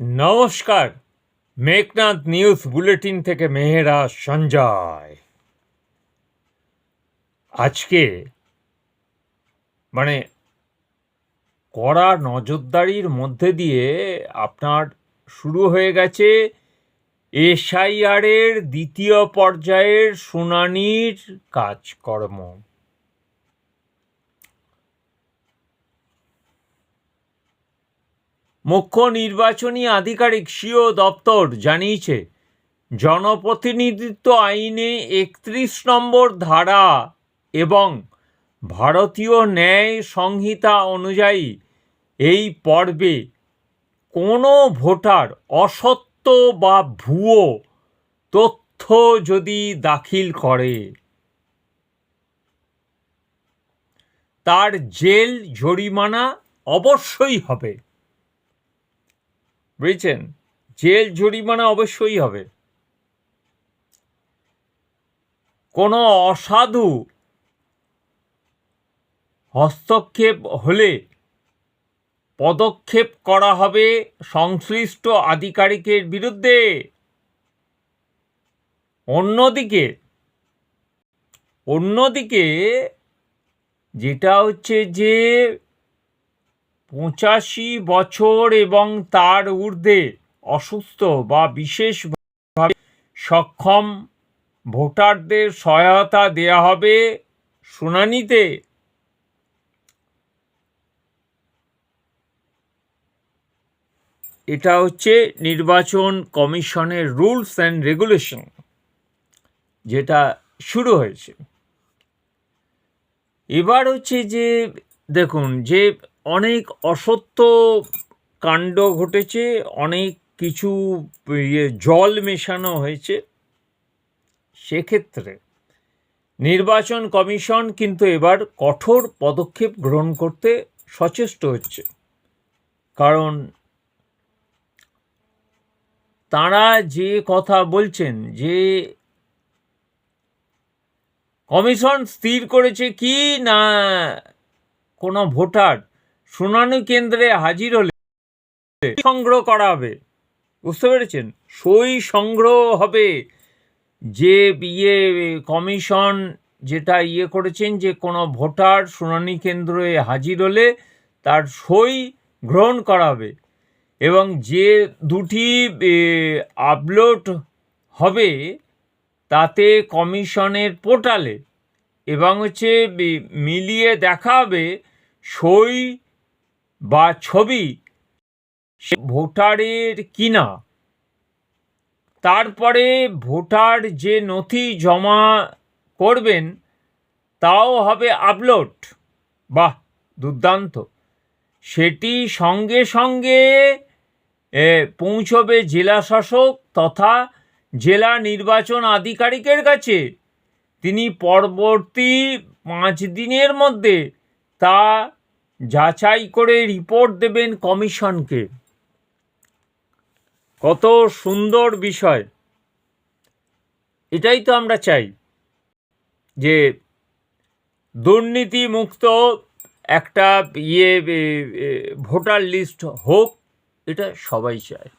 নমস্কার। Meghnad news bulletin থেকে মেহেরা সঞ্জয়। আজকে মানে কড়া নজরদারির মধ্যে দিয়ে আপনার শুরু হয়ে গেছে এসআইআরের দ্বিতীয় পর্যায়ের শুনানির কাজকর্ম। মুখ্য নির্বাচনী আধিকারিক সিও দপ্তর জানিয়েছে, জনপ্রতিনিধিত্ব আইনে একত্রিশ নম্বর ধারা এবং ভারতীয় ন্যায় সংহিতা অনুযায়ী এই পর্বে কোনো ভোটার অসত্য বা ভুয়ো তথ্য যদি দাখিল করে। তার জেল জরিমানা অবশ্যই হবে। বুঝেছেন? জেল জরিমানা অবশ্যই হবে। কোনো অসাধু হস্তক্ষেপ হলে পদক্ষেপ করা হবে সংশ্লিষ্ট আধিকারিকের বিরুদ্ধে। অন্যদিকে অন্যদিকে যেটা হচ্ছে যে পঁচাশি বছর এবং তার ঊর্ধ্বে অসুস্থ বা বিশেষভাবে সক্ষম ভোটারদের সহায়তা দেয়া হবে শুনানিতে। এটা হচ্ছে নির্বাচন কমিশনের রুলস অ্যান্ড রেগুলেশন, যেটা শুরু হয়েছে। এবার হচ্ছে যে, দেখুন যে অনেক অসত্য কাণ্ড ঘটেছে, অনেক কিছু ইয়ে জল মেশানো হয়েছে। সেক্ষেত্রে নির্বাচন কমিশন কিন্তু এবার কঠোর পদক্ষেপ গ্রহণ করতে সচেষ্ট হচ্ছে। কারণ তারা যে কথা বলছেন যে কমিশন স্থির করেছে কি না কোনো ভোটার শুনানি কেন্দ্রে হাজির হলে সংগ্রহ করা হবে। বুঝতে পেরেছেন? সই সংগ্রহ হবে। যে ইয়ে কমিশন যেটা ইয়ে করেছেন যে কোনো ভোটার শুনানি কেন্দ্রে হাজির হলে তার সই গ্রহণ করা হবে এবং যে দুটি আপলোড হবে তাতে কমিশনের পোর্টালে এবং হচ্ছে মিলিয়ে দেখা হবে সই বা ছবি ভোটারের কিনা। তারপরে ভোটার যে নথি জমা করবেন, তাও হবে আপলোড। বাহ, দুর্দান্ত। সেটি সঙ্গে সঙ্গে পৌঁছবে জেলা শাসক তথা জেলা নির্বাচন আধিকারিকের কাছে। তিনি পরবর্তী পাঁচ দিনের মধ্যে তা যাচাই করে রিপোর্ট দেবেন কমিশনকে। কত সুন্দর বিষয়। এটাই তো আমরা চাই যে দুর্নীতিমুক্ত একটা ইয়ে ভোটার লিস্ট হোক, এটা সবাই চায়।